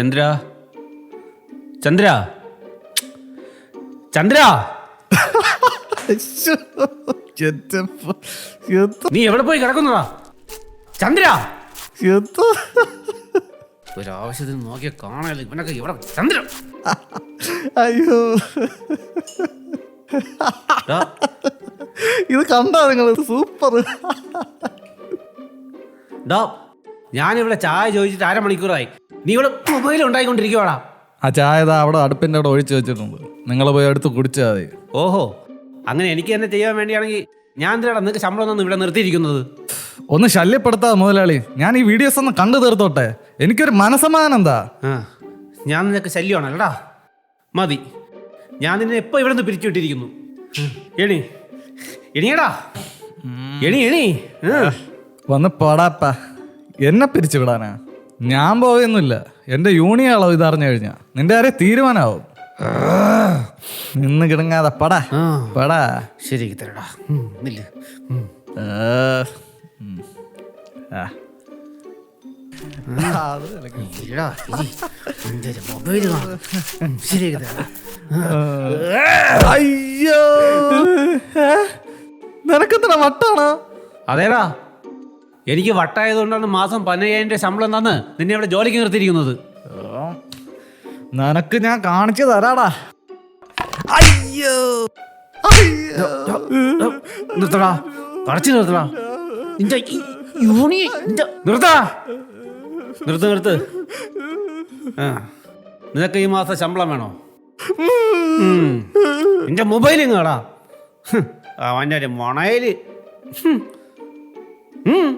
ചന്ദ്ര. ചന്ദ്ര. ചന്ദ്ര. നീ എവിടെ പോയി കിടക്കുന്നതാ? ചന്ദ്ര? ഒരാവശ്യത്തിന് നോക്കിയ കാണാല്ലോ ഇവനൊക്കെ ഇവിടെ ചന്ദ്ര. അയ്യോ. ഇത് കണ്ടാ നിങ്ങൾ സൂപ്പർ. ഡോ ഞാനിവിടെ ചായ ചോദിച്ചിട്ട് അരമണിക്കൂറായി. നീ ഇവിടെ മൊബൈൽ ഉണ്ടായിക്കൊണ്ടിരിക്കുവാടാ ആ ചായ അവിടെ അടുപ്പിന്റെ അവിടെ ഒഴിച്ചു വെച്ചിട്ടുണ്ട്. നിങ്ങൾ പോയി എടുത്ത് കുടിച്ചാൽ മതി. ഓഹോ. അങ്ങനെ എനിക്ക് തന്നെ ചെയ്യാൻ വേണ്ടിയാണെങ്കിൽ ഞാൻ എന്തിനാടാ നിങ്ങൾക്ക് ശമ്പളം ഒന്നും ഇവിടെ നിർത്തിയിരിക്കുന്നത്? ഒന്ന് ശല്യപ്പെടുത്താതെ മുതലാളി ഞാൻ ഈ വീഡിയോസ് ഒന്ന് കണ്ടു തീർത്തോട്ടെ? എനിക്കൊരു മനസമാനം എന്താ ആ ഞാൻ നിനക്ക് ശല്യമാണല്ലടാ മതി. ഞാൻ നിന്നെ എപ്പോ ഇവിടെ നിന്ന് പിരിച്ചുവിട്ടിരിക്കുന്നു എണി. എണിയടാ. എണി എണി. വന്ന് പോടാപ്പ. എന്നെ പിരിച്ചു വിടാനാ. ഞാൻ പോയൊന്നുമില്ല. എന്റെ യൂണിയൻ അളവ് ഇതറിഞ്ഞു കഴിഞ്ഞാ. നിന്റെ ആരെ തീരുമാനാവും നിന്ന് കിടങ്ങാതെ പടാ. പട. ശരി തരടാ. അയ്യോ? നിനക്കെത്ര വട്ടാണോ? അതേടാ എനിക്ക് വട്ടായതുകൊണ്ടാണ് മാസം പതിനയ്യായിരം രൂപ ശമ്പളം തന്ന് നിന്നെ ഇവിടെ ജോലിക്ക് നിർത്തിയിരിക്കുന്നത്. നിനക്ക് ഞാൻ കാണിച്ചു തരാടാ. അയ്യോ. അയ്യോ. നിർത്തടാ. കടച്ചു നിർത്തടാ. നിന്റെ യൂണി നിർത്താ. നിർത്ത് നിർത്ത്. ആ നിനക്ക് ഈ മാസം ശമ്പളം വേണോ? എന്റെ നിന്റെ മൊബൈൽ ഇങ്ങടാ അവന്റെ ഒരു മൊണയിൽ. ഉം.